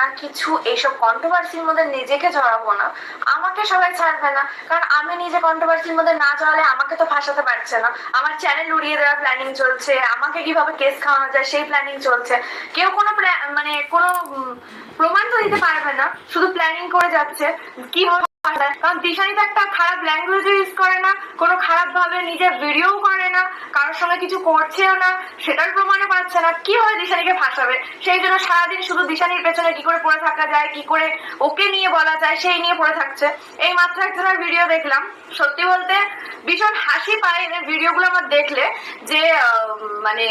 না, কিছু এইসব কন্ট্রোভার্সির মধ্যে নিজেকে জড়াবো না আমাকে সবাই ছাড়বে না, কারণ আমি নিজে কন্ট্রোভার্সির মধ্যে না জড়ালে আমাকে তো ফাঁসাতে পারছে না আমার চ্যানেল উড়িয়ে দেওয়ার প্ল্যানিং চলছে, আমাকে কীভাবে কেস খাওয়ানো যায় সেই প্ল্যানিং চলছে কেউ কোনো মানে কোনো প্রমাণ তো দিতে পারবে না, শুধু প্ল্যানিং করে যাচ্ছে, কীভাবে? কারণ দিশানি তো একটা খারাপ ল্যাঙ্গুয়েজ ইউজ করে না, কোনো খারাপ ভাবে নিজের ভিডিও করে না, কারোর সঙ্গে কিছু করছেও না, সেটার প্রমাণও পাচ্ছে না। কীভাবে দিশানিকে ফাঁসাবে? সেই জন্য সারাদিন শুধু দিশানির পেছনে কি করে পড়ে থাকা যায়, কি করে ওকে নিয়ে বলা যায়, সেই নিয়ে পড়ে থাকছে। এই মাত্র একজনের ভিডিও দেখলাম। সত্যি বলতে ভীষণ হাসি পায় ভিডিওগুলো আমার দেখলে যে মানে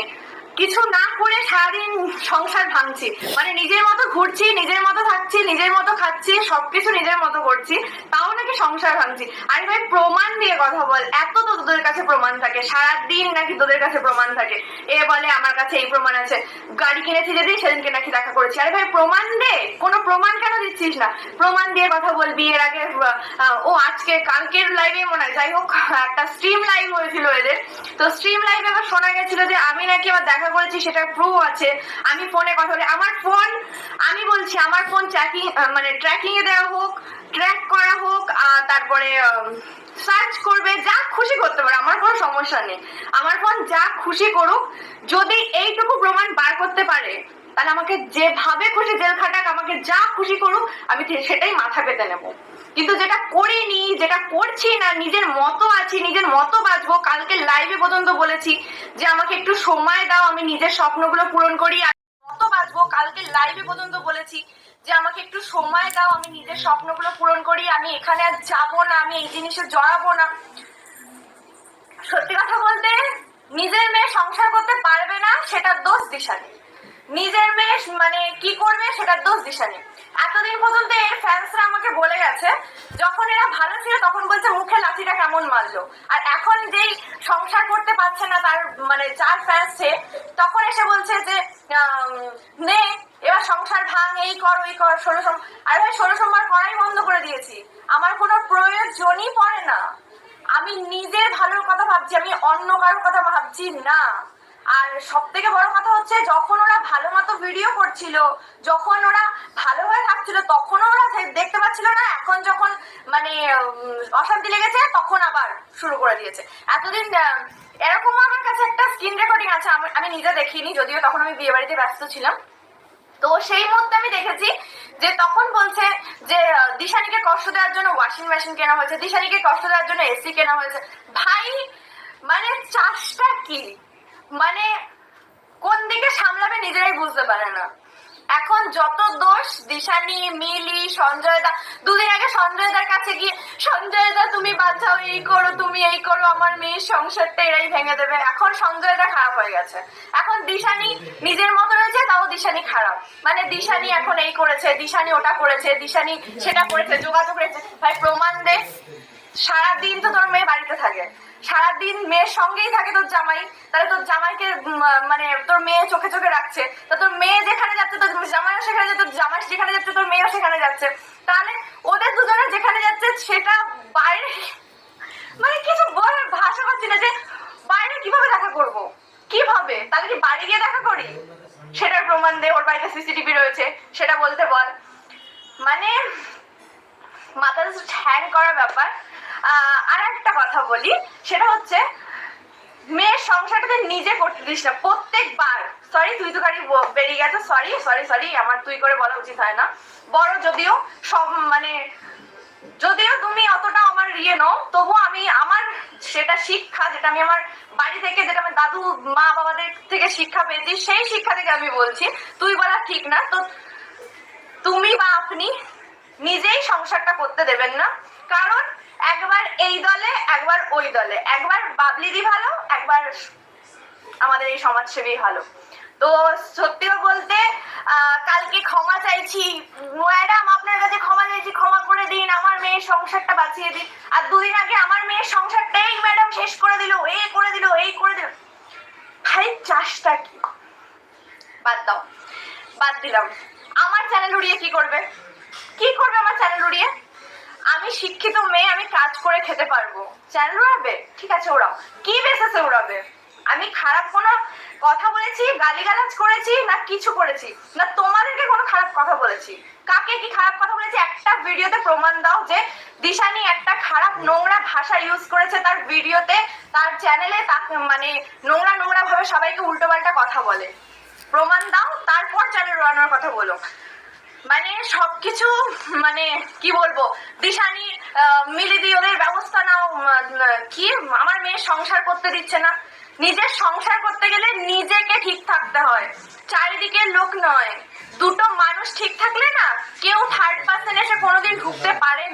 কিছু না করে সারাদিন সংসার ভাঙছি। মানে নিজের মতো ঘুরছি, নিজের মতো থাকছি, নিজের মতো খাচ্ছি, সবকিছু নিজের মতো করছি, তাও নাকি সংসার ভাঙছি। আরে ভাই, প্রমাণ দিয়ে কথা বল, এত তো তোদের কাছে প্রমাণ থাকে, সারাদিন নাকি তোদের কাছে প্রমাণ থাকে। এ বলে, আমার কাছে এই প্রমাণ আছে। গাড়ি কিনেছি যেদিন, সেদিনকে নাকি দেখা করেছি। আরে ভাই, প্রমাণ দে, কোনো প্রমাণ কেন দিচ্ছিস না? প্রমাণ দিয়ে কথা বলবি এর আগে ও আজকে, কালকের লাইভে মনে হয়, যাই হোক, একটা স্ট্রিম লাইভ হয়েছিল এদের। তো স্ট্রিম লাইভে আবার শোনা গেছিল যে, আমি নাকি আবার দেখা করেছি, সেটার প্রুফ আছে। আমি ফোনে কথা বলি, আমার ফোন আমি বলছি, আমার ফোন ট্র্যাকিং মানে ট্র্যাকিং এ দেওয়া হোক ট্র্যাক করা হোক তারপরে সার্চ করবে, যা খুশি করতে পারে, আমার কোনো সমস্যা নেই। আমার ফোন যা খুশি করুক, যদি এইটুকু প্রমাণ বার করতে পারে, তাহলে আমাকে যেভাবে খুশি, জেল খাটাক, আমাকে যা খুশি করুক, আমি সেটাই মাথা পেতে নেব। কিন্তু যেটা যেটা করছি না, নিজের মতো আছি, নিজের মতো বাঁচবো, কালকে লাইভে পর্যন্ত বলেছি যে আমাকে একটু সময় দাও, আমি নিজের স্বপ্নগুলো পূরণ করি, আর মতো বাঁচবো, কালকে লাইভে পর্যন্ত বলেছি যে আমাকে একটু সময় দাও, আমি নিজের স্বপ্নগুলো পূরণ করি, আমি এখানে আর যাব না, আমি এই জিনিসে জড়াবো না। সত্যি কথা বলতে, নিজের মেয়ে সংসার করতে পারবে না, সেটার দোষ দিশানি। নিজের মেয়ে মানে কি করবে, সেটার দোষ দিশানি। এতদিন পর্যন্ত এর ফ্যান্সরা আমাকে বলে গেছে, যখন এরা ভালো ছিল তখন বলছে মুখে লাঠিটা কেমন মারলো। আর এখন যেই সংসার করতে পারছে না তার মানে যার ফ্যান্স তখন এসে বলছে যে নে, এবার সংসার ভাঙ, এই কর, ওই কর, ষোলো সোম, আরে ভাই, ষোলো সোমবার করাই বন্ধ করে দিয়েছি। আমার কোনো প্রয়োজনই পড়ে না। আমি নিজের ভালোর কথা ভাবছি, আমি অন্য কারোর কথা ভাবছি না। আর সব থেকে বড় কথা হচ্ছে, যখন ওরা ভালো মতো ভিডিও করছিল, যখন ওরা ভালোভাবে থাকছিল তখনও ওরা দেখতে পাচ্ছিল না, এখন যখন মানে অশান্তি লেগেছে, তখন আবার শুরু করে দিয়েছে। এতদিন এরকম আমার কাছে একটা স্ক্রিন রেকর্ডিং আছে, আমি- নিজে দেখিনি, যদিও তখন আমি বিয়ে বাড়িতে ব্যস্ত ছিলাম। তো সেই মুহূর্তে আমি দেখেছি যে তখন বলছে যে দিশানিকে কষ্ট দেওয়ার জন্য ওয়াশিং মেশিন কেনা হয়েছে, দিশানিকে কষ্ট দেওয়ার জন্য এসি কেনা হয়েছে। ভাই মানে চাষটা কি? মানে কোন দিকে সামলাবে নিজেরাই বুঝতে পারে না। এখন যত দোষ, দিশানি, মিলি, সঞ্জয় দা, দুদিন আগে সঞ্জয় দার কাছে গিয়ে, সঞ্জয় দা, তুমি বাঁচাও, এই করো, তুমি এই করো, আমার মেয়ের সংসারটা এরাই ভেঙে দেবে। এখন সঞ্জয় দা খারাপ হয়ে গেছে। এখন দিশানি নিজের মতো রয়েছে, তাও দিশানি খারাপ। মানে দিশানি এখন এই করেছে, দিশানি ওটা করেছে, দিশানি সেটা করেছে, যোগাযোগ করেছে ভাই, প্রমাণ দে, সারাদিন তো তোর মেয়ে বাড়িতে থাকে। সারাদিন মেয়ের সঙ্গেই থাকে তোর জামাই। তাহলে তোর জামাইকে মানে তোর মেয়ে চোখে চোখে রাখছে। তা তোর মেয়ে যেখানে যাচ্ছে জামাইও সেখানে যাচ্ছে, জামাই যেখানে যাচ্ছে, তোর মেয়েও সেখানে যাচ্ছে। তাহলে ওদের দুজনে যেখানে যাচ্ছে, সেটা বাইরে মানে কিছু বলার ভাষা পাচ্ছি না যে বাইরে কীভাবে দেখা করব? কীভাবে? তাহলে কি বাড়ি গিয়ে দেখা করি? সেটার প্রমাণ দে, ওর বাড়িতে সিসিটিভি রয়েছে, সেটা বলতে বল। মানে মাথা হ্যাং করা ব্যাপার। আর একটা কথা বলি, সেটা হচ্ছে মেয়ের সংসারটাতে নিজে করতে দিস না, প্রত্যেকবার সরি তুই তো গাড়ি বেরিয়ে গেছে। সরি সরি সরি আমার তুই করে বলা উচিত হয় না। বড় যদিও সব মানে যদিও তুমি অতটা আমার ইয়ে নও, তবু আমি আমার সেটা শিক্ষা যেটা আমি আমার বাড়ি থেকে, যেটা আমার দাদু, মা বাবাদের থেকে শিক্ষা পেয়েছি, সেই শিক্ষা থেকে আমি বলছি, তুই বলা ঠিক না। তো তুমি বা আপনি নিজেই সংসারটা করতে দেবেন না। কারণ একবার এই দলে, একবার ওই দলে। একবার বাবলিদি ভালো, একবার আমাদের এই সমাজসেবী ভালো। তো সত্যি বলতে কালকে ক্ষমা চাইছি। ম্যাডাম, আপনার কাছে ক্ষমা চাইছি, ক্ষমা করে দিন, আমার মেয়ের সংসারটা বাঁচিয়ে দিন। আর দুদিন আগে আমার মেয়ের সংসারটাই ম্যাডাম শেষ করে দিল এই করে দিল, এই করে দিল। ভাই চাষটা কি? বাদ দাও, বাদ দিলাম। আমার চ্যানেল উড়িয়ে কি করবে? কি করবে আমার চ্যানেল উড়িয়ে? আমি শিক্ষিত মেয়ে, আমি কাজ করে খেতে পারব। চ্যানেল উড়াবে? ঠিক আছে ওরাও কি বেসেসে উড়াবে? আমি খারাপ কোনো কথা বলেছি, গালিগালাজ করেছি, না কিছু করেছি, না তোমাদেরকে কোনো খারাপ কথা বলেছি। কাকে কি খারাপ কথা বলেছি একটা ভিডিওতে প্রমাণ দাও যে দিশানি একটা খারাপ নোংরা ভাষা ইউজ করেছে তার ভিডিওতে, তার চ্যানেলে তাকে মানে নোংরা নোংরা ভাবে সবাইকে উল্টোপাল্টা কথা বলে। প্রমাণ দাও, তারপর চ্যানেল উড়ানোর কথা বলো। মানে সবকিছু মানে কি বলব, দিশানি মিলিদি, ওদের ব্যবস্থা নাও কি? আমার মেয়ে সংসার করতে দিচ্ছে না। নিজের সংসার করতে গেলে নিজেকে ঠিক থাকতে হয় চারিদিকে লোক নয় দুটো মানুষ ঠিক থাকলে না, কেউ থার্ড পার্সন এসে কোনোদিন ঢুকতে পারে।